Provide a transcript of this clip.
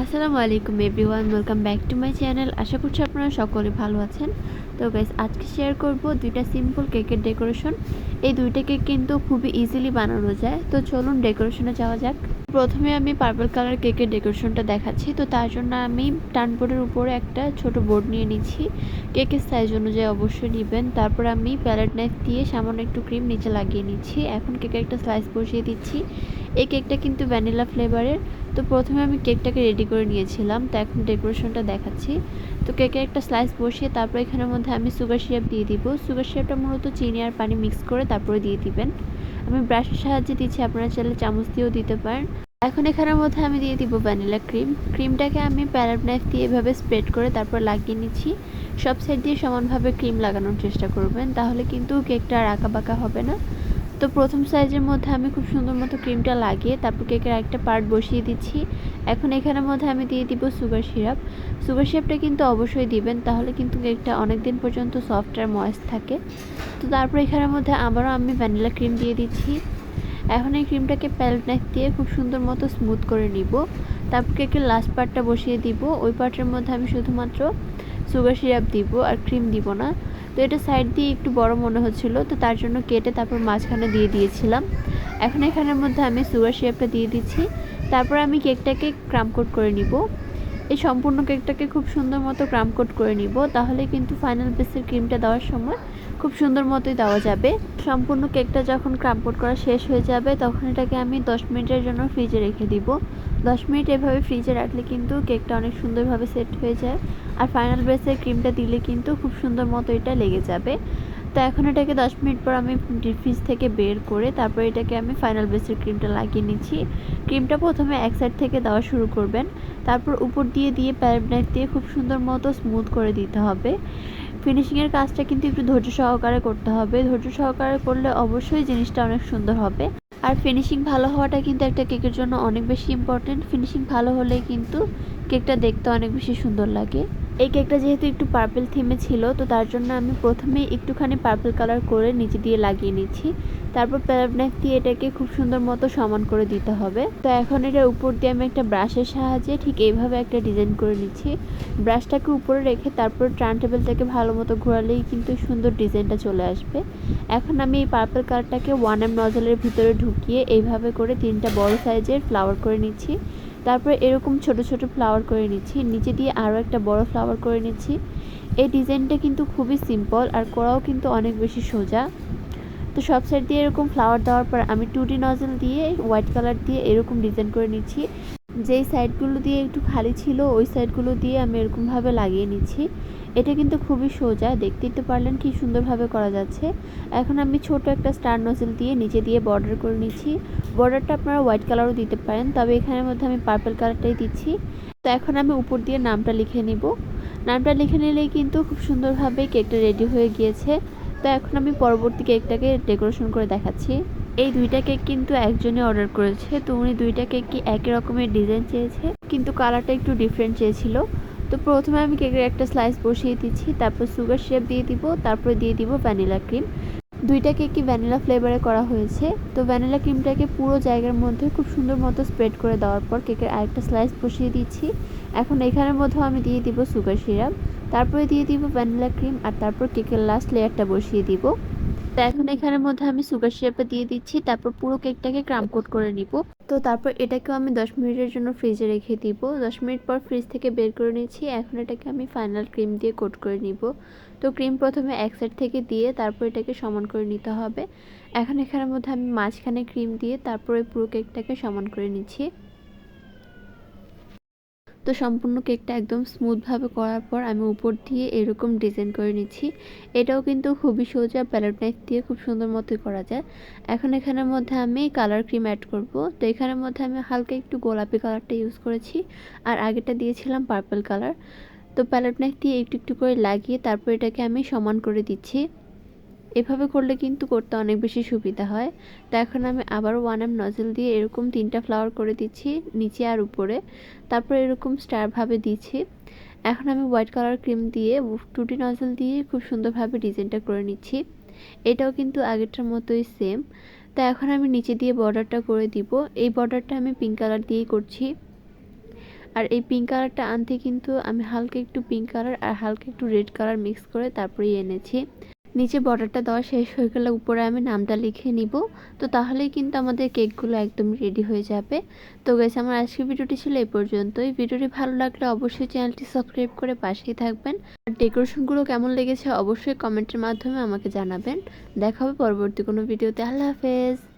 আসসালামু আলাইকুম everyone welcome back to my channel আশা করছি আপনারা সকলে ভালো আছেন। তো গাইস আজকে শেয়ার করব দুইটা সিম্পল কেকের ডেকোরেশন এই দুইটা কেক কিন্তু খুবই ইজিলি বানানো যায়। তো চলুন ডেকোরেশনে যাওয়া যাক। প্রথমে আমি পার্পল কালার কেকের ডেকোরেশনটা দেখাচ্ছি। তো তার জন্য আমি টানবোর্ডের উপরে একটা ছোট বোর্ড নিয়ে নিচ্ছি। কেকের সাইজ অনুযায়ী অবশ্যই নেবেন। তারপর আমি প্যালেট নাইফ দিয়ে সামান্য একটু ক্রিম নিচে লাগিয়ে নিচ্ছি। এখন কেকের একটা স্লাইস বসিয়ে দিচ্ছি। এই কেকটা কিন্তু ভ্যানিলা ফ্লেভারের। তো প্রথমে আমি কেকটাকে রেডি করে নিয়েছিলাম, তো এখন ডেকোরেশনটা দেখাচ্ছি। তো কেকের একটা স্লাইস বসিয়ে তারপর এখানের মধ্যে আমি সুগার সিরাপ দিয়ে দিব। সুগার সিরাপটা মূলত চিনি আর পানি মিক্স করে তারপরে দিয়ে দিবেন। আমি ব্রাশের সাহায্যে দিচ্ছি, আপনারা চাইলে চামচ দিয়েও দিতে পারেন। এখন এখানের মধ্যে আমি দিয়ে দিব ভ্যানিলা ক্রিম। ক্রিমটাকে আমি প্যারাপ নাইফ দিয়ে এভাবে স্প্রেড করে তারপর লাগিয়ে নিচ্ছি। সব সাইড দিয়ে সমানভাবে ক্রিম লাগানোর চেষ্টা করবেন, তাহলে কিন্তু কেকটা আর আঁকা বাঁকা হবে না। তো প্রথম সাইজের মধ্যে আমি খুব সুন্দর মতো ক্রিমটা লাগিয়ে তারপর কেকের একটা পার্ট বসিয়ে দিচ্ছি। এখন এখানের মধ্যে আমি দিয়ে দিব সুগার সিরাপ। সুগার সিরাপটা কিন্তু অবশ্যই দিবেন, তাহলে কিন্তু কেকটা অনেক দিন পর্যন্ত সফট আর ময়েস্ট থাকে। তো তারপর এখানের মধ্যে আবারও আমি ভ্যানিলা ক্রিম দিয়ে দিচ্ছি। এখন এই ক্রিমটাকে প্যালেট নাইফ দিয়ে খুব সুন্দর মতো স্মুথ করে নিব। তারপর কেকের লাস্ট পার্টটা বসিয়ে দিব। ওই পার্টের মধ্যে আমি শুধুমাত্র সুগার সিরাপ দিব আর ক্রিম দিব না। তো এটা সাইড দিয়ে একটু বড় মনে হচ্ছিল, তো তার জন্য কেটে তারপর মাঝখানে দিয়ে দিয়েছিলাম। এখন এখানের মধ্যে আমি সুগার শেপটা দিয়ে দিচ্ছি। তারপর আমি কেকটাকে ক্রাম কোট করে নিব। এই সম্পূর্ণ কেকটাকে খুব সুন্দর মতো ক্রাম কোট করে নিব, তাহলে কিন্তু ফাইনাল বেসের ক্রিমটা দেওয়ার সময় খুব সুন্দর মতোই দেওয়া যাবে। সম্পূর্ণ কেকটা যখন ক্রাম্পোট করা শেষ হয়ে যাবে, তখন এটাকে আমি দশ মিনিটের জন্য ফ্রিজে রেখে দিব। দশ মিনিট এভাবে ফ্রিজে রাখলে কিন্তু কেকটা অনেক সুন্দরভাবে সেট হয়ে যায়। আর ফাইনাল বেসে ক্রিমটা দিলে কিন্তু খুব সুন্দর মতো এটা লেগে যাবে। তো এখন এটাকে দশ মিনিট পর আমি ডিপ ফ্রিজ থেকে বের করে তারপর এটাকে আমি ফাইনাল বেসের ক্রিমটা লাগিয়ে নিচ্ছি। ক্রিমটা প্রথমে এক সাইড থেকে দেওয়া শুরু করবেন। তারপর উপর দিয়ে দিয়ে নাইফ দিয়ে খুব সুন্দর মতো স্মুথ করে দিতে হবে। ফিনিশিংয়ের কাজটা কিন্তু একটু ধৈর্য সহকারে করতে হবে। ধৈর্য সহকারে করলে অবশ্যই জিনিসটা অনেক সুন্দর হবে। আর ফিনিশিং ভালো হওয়াটা কিন্তু একটা কেকের জন্য অনেক বেশি ইম্পর্টেন্ট ফিনিশিং ভালো হলে কিন্তু কেকটা দেখতে অনেক বেশি সুন্দর লাগে। এই কেকটা যেহেতু একটু পার্পেল থিমে ছিল, তো তার জন্য আমি প্রথমে একটুখানি পার্পেল কালার করে নিচে দিয়ে লাগিয়ে নিচ্ছি। তারপর প্যারাপ দিয়ে এটাকে খুব সুন্দর মতো সমান করে দিতে হবে। তো এখন এটার উপর দিয়ে আমি একটা ব্রাশের সাহায্যে ঠিক এইভাবে একটা ডিজাইন করে নিচ্ছি। ব্রাশটাকে উপরে রেখে তারপর ট্রান টেবিলটাকে ভালো মতো ঘোরালেই কিন্তু সুন্দর ডিজাইনটা চলে আসবে। এখন আমি এই পার্পেল কালারটাকে ওয়ান এম নজলের ভিতরে ঢুকিয়ে এইভাবে করে তিনটা বড় সাইজের ফ্লাওয়ার করে নিচ্ছি। তারপরে এরকম ছোট ছোট ফ্লাওয়ার করে নিচ্ছি। নিচে দিয়ে আরও একটা বড় ফ্লাওয়ার করে নিচ্ছি। এই ডিজাইনটা কিন্তু খুবই সিম্পল আর করাও কিন্তু অনেক বেশি সোজা। তো সব সাইড দিয়ে এরকম ফ্লাওয়ার দেওয়ার পর আমি টু ডি নজল দিয়ে হোয়াইট কালার দিয়ে এরকম ডিজাইন করে নিচ্ছি। যেই সাইডগুলো দিয়ে একটু খালি ছিল, ওই সাইডগুলো দিয়ে আমি এরকমভাবে লাগিয়ে নিচ্ছি। এটা কিন্তু খুবই সোজা, দেখতেই তো পারলেন কি সুন্দরভাবে করা যাচ্ছে। এখন আমি ছোট একটা স্টার নজেল দিয়ে নিচে দিয়ে বর্ডার করে নিচ্ছি। বর্ডারটা আপনারা হোয়াইট কালারও দিতে পারেন, তবে এখানের মধ্যে আমি পার্পল কালারটাই দিচ্ছি। তো এখন আমি উপর দিয়ে নামটা লিখে নিব। নামটা লিখে নিলেই কিন্তু খুব সুন্দরভাবে কেকটা রেডি হয়ে গিয়েছে। তো এখন আমি পরবর্তী কেকটাকে ডেকোরেশন করে দেখাচ্ছি। এই দুইটা কেক কিন্তু একজনে অর্ডার করেছে, তো উনি দুইটা কেক কি একই রকমের ডিজাইন চেয়েছে, কিন্তু কালারটা একটু ডিফারেন্ট চেয়েছিল। তো প্রথমে আমি কেকের একটা স্লাইস বসিয়ে দিচ্ছি, তারপর সুগার শেপ দিয়ে দিব, তারপর দিয়ে দিব ভ্যানিলা ক্রিম দুইটা কেকই ভ্যানিলা ফ্লেভারে করা হয়েছে। তো ভ্যানিলা ক্রিমটাকে পুরো জায়গার মধ্যে খুব সুন্দর মতো স্প্রেড করে দেওয়ার পর কেকের আরেকটা স্লাইস বসিয়ে দিচ্ছি। এখন এখানের মধ্যেও আমি দিয়ে দিব সুগার সিরাপ তারপরে দিয়ে দিব ভ্যানিলা ক্রিম আর তারপর কেকের লাস্ট লেয়ারটা বসিয়ে দিব। তো এখন এখানের মধ্যে আমি সুগার সিরাপটা দিয়ে দিচ্ছি, তারপর পুরো কেকটাকে ক্রাম কোট করে নিব। তো তারপর এটাকেও আমি দশ মিনিটের জন্য ফ্রিজে রেখে দিব। দশ মিনিট পর ফ্রিজ থেকে বের করে নিচ্ছি, এখন এটাকে আমি ফাইনাল ক্রিম দিয়ে কোট করে নিব। তো ক্রিম প্রথমে এক সাইড থেকে দিয়ে তারপর এটাকে সমান করে নিতে হবে। এখন এখানের মধ্যে আমি মাঝখানে ক্রিম দিয়ে তারপরে পুরো কেকটাকে সমান করে নিচ্ছি। তো সম্পূর্ণ কেকটা একদম স্মুথভাবে করার পর আমি উপর দিয়ে এরকম ডিজাইন করে নিচ্ছি। এটাও কিন্তু খুবই সোজা প্যালেট নাইফ দিয়ে খুব সুন্দর মতোই করা যায়। এখন এখানের মধ্যে আমি কালার ক্রিম অ্যাড করব। তো এখানের মধ্যে আমি হালকা একটু গোলাপি কালারটা ইউজ করেছি। আর আগেটা দিয়েছিলাম পার্পল কালার। তো প্যালেট নাইফ দিয়ে একটু একটু করে লাগিয়ে তারপর এটাকে আমি সমান করে দিচ্ছি। এভাবে করলে কিন্তু করতে অনেক বেশি সুবিধা হয়। তো এখন আমি আবার ওয়ান এম নজেল দিয়ে এরকম তিনটা ফ্লাওয়ার করে দিচ্ছি নিচে আর উপরে। তারপর এরকম স্টারভাবে দিচ্ছি। এখন আমি হোয়াইট কালার ক্রিম দিয়ে টুটি নজেল দিয়ে খুব সুন্দরভাবে ডিজাইনটা করে নিচ্ছি। এটাও কিন্তু আগেরটার মতোই সেম তো এখন আমি নিচে দিয়ে বর্ডারটা করে দিব। এই বর্ডারটা আমি পিঙ্ক কালার দিয়েই করছি। আর এই পিঙ্ক কালারটা আনতে কিন্তু আমি হালকা একটু পিঙ্ক কালার আর হালকা একটু রেড কালার মিক্স করে তারপরেই এনেছি। নিচে বর্ডারটা দেওয়া শেষ হয়ে গেলে উপরে আমি নামটা লিখে নিব। তো তাহলেই কিন্তু আমাদের কেকগুলো একদম রেডি হয়ে যাবে। তো গেছে আমার আজকের ভিডিওটি ছিল এই পর্যন্তই। ভিডিওটি ভালো লাগলে অবশ্যই চ্যানেলটি সাবস্ক্রাইব করে পাশেই থাকবেন। আর ডেকোরেশনগুলো কেমন লেগেছে অবশ্যই কমেন্টের মাধ্যমে আমাকে জানাবেন। দেখা হবে পরবর্তী কোনো ভিডিওতে। আল্লাহ হাফেজ!